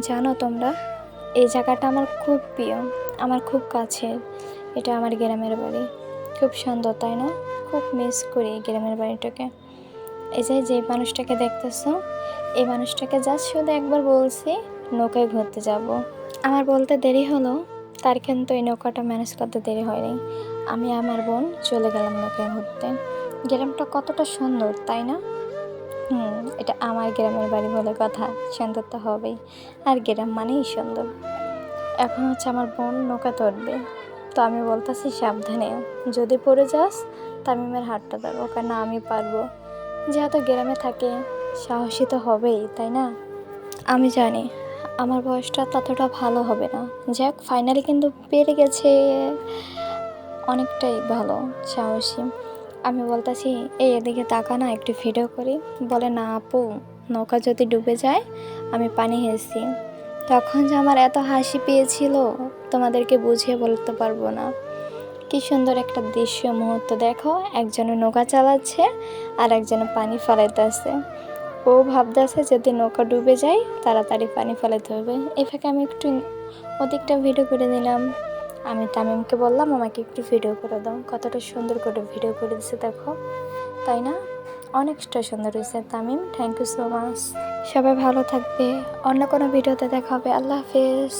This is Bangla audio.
জানো তোমরা, এই জায়গাটা আমার খুব প্রিয়, আমার খুব কাছের এটা আমার গ্রামের বাড়ি। খুব সুন্দর, তাই না? খুব মিস করি এই গ্রামের বাড়িটাকে। এই যে যে মানুষটাকে দেখতেছো, এই মানুষটাকে জাস্ট শুধু একবার বলছি, নৌকায় ঘুরতে যাব। আমার বলতে দেরি হলো, তার কিন্তু এই নৌকাটা ম্যানেজ করতে দেরি হয়নি। আমি আমার বোন চলে গেলাম নৌকায় ঘুরতে। গ্রামটা কতটা সুন্দর, তাই না? হুম, এটা আমার গ্রামের বাড়ি বলে কথা। সুন্দর তো হবেই। আর গ্রাম মানেই সুন্দর। এখন হচ্ছে আমার বোন নৌকা তুলবে। তো আমি বলতেছি, সাবধানে। যদি পড়ে যাস, তামিমের ধর। ওকে না আমি পারব। যেহেতু গ্রামে থাকে, সাহসী তো হবেই, তাই না? আমি জানি, আমার বয়সটা ততটা ভালো হবে না। যাক ফাইনালি কিন্তু পেরে গেছে। অনেকটাই ভালো, সাহসী। আমি বলতেছি, এই এদিকে তাকা না, একটু ভিডিও করি। বলে, না আপু, নৌকা যদি ডুবে যায়, আমি পানি হেসছি। তখন যে আমার এত হাসি পেয়েছিল, তোমাদেরকে বুঝিয়ে বলতে পারব না। কি সুন্দর একটা দৃশ্য মুহূর্ত, দেখো, একজনে নৌকা চালাচ্ছে, আর একজনে পানি ফেলাইতেছে। ও ভাবতেছে, যদি নৌকা ডুবে যায়, তাড়াতাড়ি পানি ফেলাইতে হবে। ফাঁকে আমি একটু ওদিকটা ভিডিও করে দিলাম আমি তামিমকে বললাম, আমাকে একটু ভিডিও করে দাও। কতটা সুন্দর করে ভিডিও করে দিছে, দেখো। তাই না? অনেকটা সুন্দর হয়েছে। Tamim thank you so much সবাই ভালো থাকবে। অন্য কোনো ভিডিওতে দেখা হবে। আল্লাহ হাফেজ।